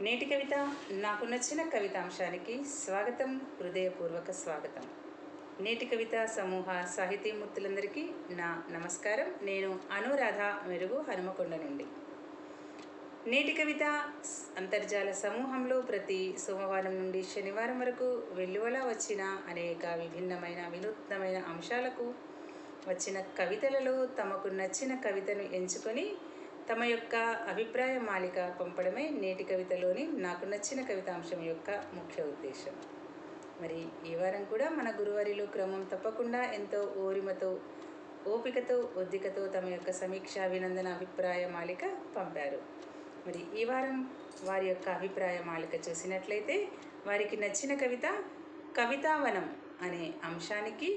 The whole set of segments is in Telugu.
నేటి కవిత నాకు నచ్చిన కవితాంశానికి స్వాగతం హృదయపూర్వక స్వాగతం. నేటి కవిత సమూహ సాహితీమూర్తులందరికీ నా నమస్కారం. నేను అనురాధ మెరుగు హనుమకొండ నుండి. నేటి కవిత అంతర్జాల సమూహంలో ప్రతి సోమవారం నుండి శనివారం వరకు వెల్లువలా వచ్చిన అనేక విభిన్నమైన వినూత్నమైన అంశాలకు వచ్చిన కవితలలో తమకు నచ్చిన కవితను ఎంచుకొని తమ యొక్క అభిప్రాయ మాలిక పంపడమే నేటి కవితలోని నాకు నచ్చిన కవితాంశం యొక్క ముఖ్య ఉద్దేశం. మరి ఈ వారం కూడా మన గురువారిలో క్రమం తప్పకుండా ఎంతో ఓరిమతో ఓపికతో ఒద్దికతో తమ యొక్క సమీక్ష అభినందన అభిప్రాయ మాలిక పంపారు. మరి ఈ వారం వారి యొక్క అభిప్రాయ మాలిక చూసినట్లయితే వారికి నచ్చిన కవిత కవితావనం అనే అంశానికి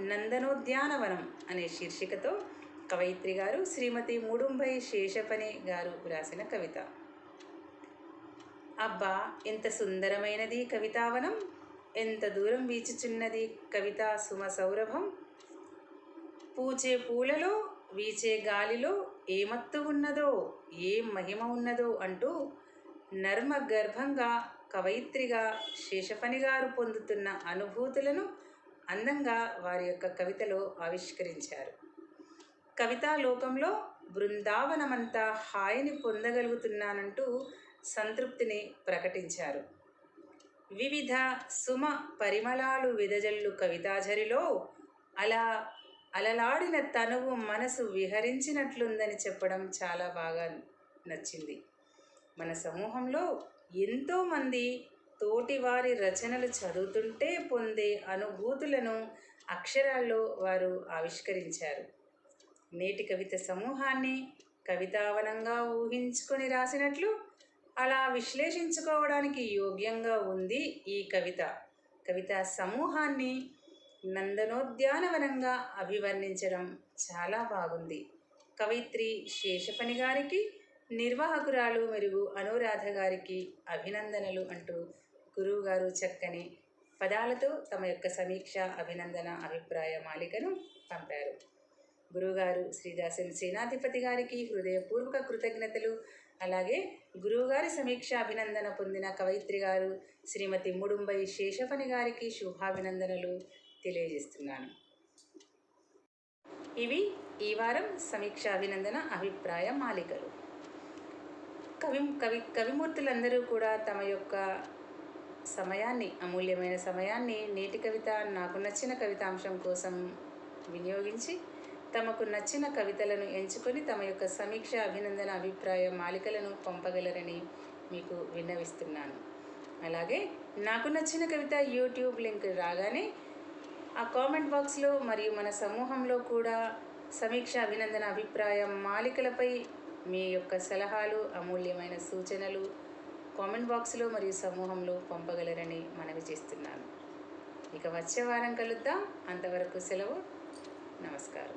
నందనోద్యానవనం అనే శీర్షికతో కవయిత్రి గారు శ్రీమతి మూడుంబై శేషపని గారు వ్రాసిన కవిత. అబ్బా ఎంత సుందరమైనది కవితావనం. ఎంత దూరం వీచుచున్నది కవితా సుమ సౌరభం. పూచే పూలలో వీచే గాలిలో ఏమత్తు ఉన్నదో ఏం మహిమ ఉన్నదో అంటూ నర్మ గర్భంగా కవయిత్రిగా శేషపని గారు పొందుతున్న అనుభూతులను అందంగా వారి యొక్క కవితలో ఆవిష్కరించారు. కవితా లోకంలో బృందావనమంతా హాయిని పొందగలుగుతున్నానంటూ సంతృప్తిని ప్రకటించారు. వివిధ సుమ పరిమళాలు విదజల్లు కవితాజరిలో అలా అలలాడిన తనువు మనసు విహరించినట్లుందని చెప్పడం చాలా బాగా నచ్చింది. మన సమూహంలో ఎంతోమంది తోటివారి రచనలు చదువుతుంటే పొందే అనుభూతులను అక్షరాల్లో వారు ఆవిష్కరించారు. నేటి కవిత సమూహాన్ని కవితావనంగా ఊహించుకొని రాసినట్లు అలా విశ్లేషించుకోవడానికి యోగ్యంగా ఉంది ఈ కవిత. కవితా సమూహాన్ని నందనోద్యానవనంగా అభివర్ణించడం చాలా బాగుంది. కవిత్రి శేషపని గారికి నిర్వాహకురాలు మెరుగు అనురాధ గారికి అభినందనలు అంటూ గురువుగారు చక్కని పదాలతో తమ యొక్క సమీక్ష అభినందన అభిప్రాయ మాలికను పంపారు. గురువుగారు శ్రీదాసన్ సేనాధిపతి గారికి హృదయపూర్వక కృతజ్ఞతలు. అలాగే గురువుగారి సమీక్ష అభినందన పొందిన కవయిత్రి గారు శ్రీమతి ముడుంబై శేషపని గారికి శుభాభినందనలు తెలియజేస్తున్నాను. ఇవి ఈ వారం సమీక్ష అభినందన అభిప్రాయ మాలికలు. కవి కవి కవిమూర్తులందరూ కూడా తమ యొక్క సమయాన్ని అమూల్యమైన సమయాన్ని నేటి కవిత నాకు నచ్చిన కవితాంశం కోసం వినియోగించి తమకు నచ్చిన కవితలను ఎంచుకొని తమ యొక్క సమీక్ష అభినందన అభిప్రాయ మాలికలను పంపగలరని మీకు విన్నవిస్తున్నాను. అలాగే నాకు నచ్చిన కవిత యూట్యూబ్ లింక్ రాగానే ఆ కామెంట్ బాక్స్లో మరియు మన సమూహంలో కూడా సమీక్ష అభినందన అభిప్రాయం మాలికలపై మీ యొక్క సలహాలు అమూల్యమైన సూచనలు కామెంట్ బాక్స్లో మరియు సమూహంలో పంపగలరని మనవి చేస్తున్నాను. ఇక వచ్చే వారం కలుద్దాం. అంతవరకు సెలవు. నమస్కారం